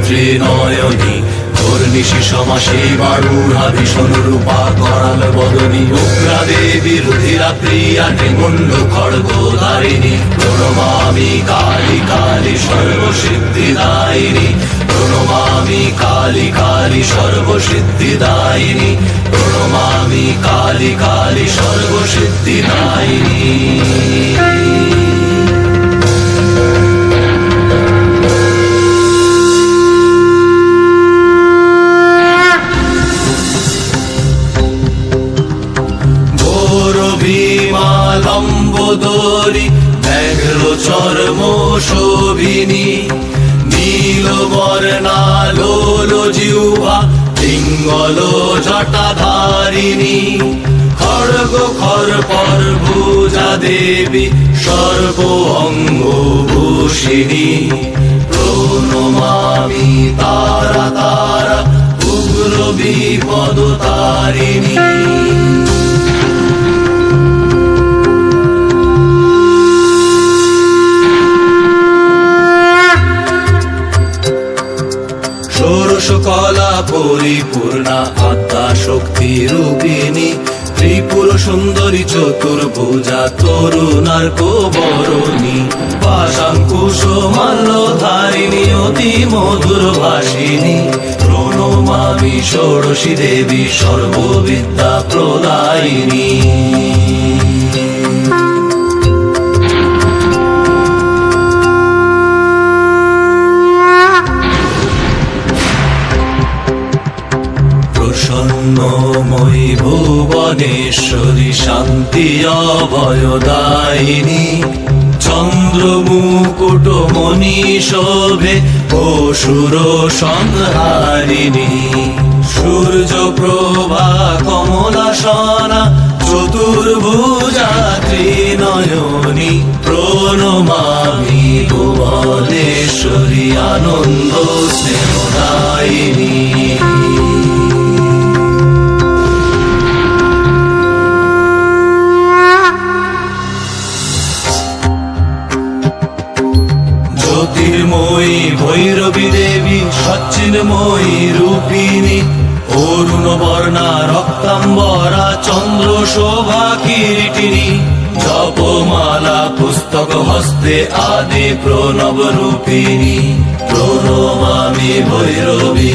ধরিত্রী নয়নী কর্নিশি সমাসী বাড়ুড়া ভীষণ রূপা করাল বদনী উগ্রা দেবী রুধিরা প্রিয়া নিমুণ্ড খড়গ ধারিণী প্রণমামি কালী কালী সর্বসিদ্ধিদায়িনী, প্রণমামি কালী কালী সর্বসিদ্ধিদায়িনী, প্রণমামি কালী কালী সর্বসিদ্ধিদায়িনী। লম্বোদরি ব্যাঘ্র চর্ম শোভিনী, নীল বর্ণা লোল জিহ্বা পিঙ্গল জটাধারিণী। খড়গ খর পর ভুজা দেবী সর্ব অঙ্গ ভূষিণী প্রণমামি তারা তারা উগ্র বিপদ তারিণী ষোড়শ কলা পরিপূর্ণা আত্মা শক্তি রূপিণী। ত্রিপুর সুন্দরী চতুর্ভুজা তরুণার বরণী পাশাঙ্কুশ মাল্য ধারিণী অতি মধুর ভাসিনী। প্রণমামি ষোড়শী দেবী, সর্ববিদ্যা প্রদায়িনী। প্রসন্নময়ী ভুবনেশ্বরী শান্তি অভয়দায়িনী চন্দ্রমুকুট মণি শোভে অসুর সংহারিণী। সূর্য প্রভা কমলাসনা চতুর্ভুজা ত্রিনয়নী প্রণমামি ভুবনেশ্বরী আনন্দ স্নেহদায়িনী। ভৈরবী দেবী সচ্চিন্ময়ী রূপিণী, অরুণ বর্ণা, রক্তাম্বরা, চন্দ্র, শোভা, কিরিটিনী, জপমালা, পুস্তক হস্তে আদি প্রণব রূপিণী। প্রণমামি ভৈরবী,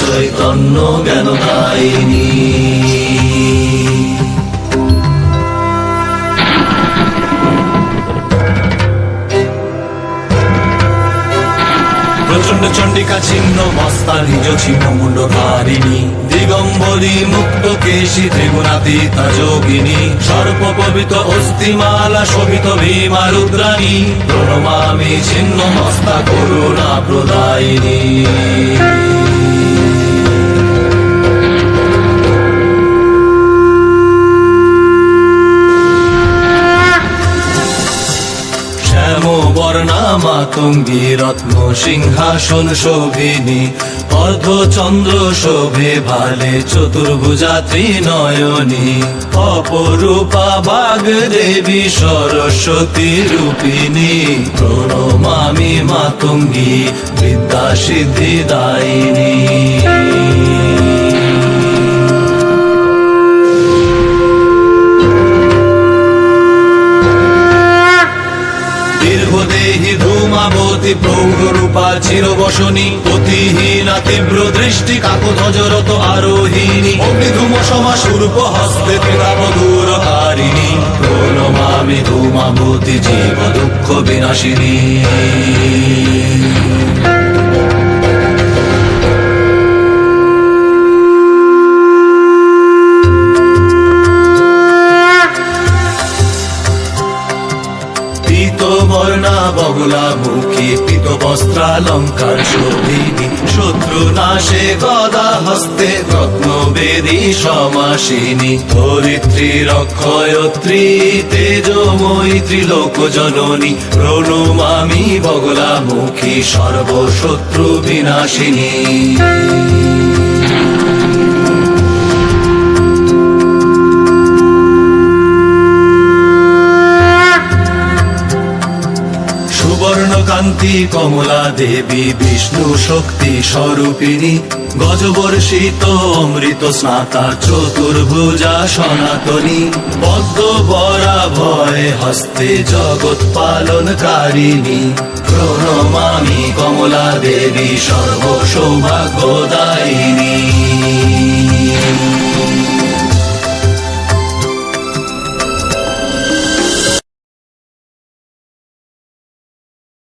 চৈতন্য জ্ঞানদায়িনী। চণ্ডিকা ছিন্ন, মস্তা নিজ ছিন্ন মুন্ডধারিণী দিগম্বরী মুক্ত কেশী ত্রিগুণাতীতা যোগিনী সর্প পবিত অস্থিমালা শোভিত ভীমা রুদ্রাণী। প্রণমামি ছিন্ন, মস্তা করুণা প্রদায়িনী। মাতঙ্গী রত্ন সিংহাসন শোভিনী, অর্ধচন্দ্র শোভে ভালে চতুর্ভুজা ত্রিনয়নী। অপরূপা বাগ দেবী সরস্বতী রূপিণী, প্রণমামি মাতঙ্গী বিদ্যা সিদ্ধি ধূমাবতী প্রৌঢ়রূপা চিরবসনী, অতিহীনা তীব্র দৃষ্টি কাকধ্বজরত আরোহিণী। অগ্নিধূম সমা সূর্প হস্তে ত্রিকাবধূরকারিণী প্রণমামি ধূমাবতী জীব দুঃখ বিনাশিনী। পীত বর্ণা, বগলা মুখী, পীত বস্ত্রালঙ্কার শোভিনী শত্রু নাশে, গদা হস্তে রত্ন বেদী সমাসিনী। ধরিত্রী, রক্ষয়ত্রী, তেজময়ী ত্রিলোক জননী। প্রণমামি বগলা মুখী, সর্বশত্রু বিনাশিনী। সুবর্ণ কান্তি কমলা দেবী, বিষ্ণু শক্তি স্বরূপিণী, গজবর্ষিত অমৃত স্নাতা, চতুর্ভুজা সনাতনী, পদ্ম বরা ভয় হস্তে জগৎ পালন কারিণী প্রণমামি কমলা দেবী সর্ব সৌভাগ্যদায়িনী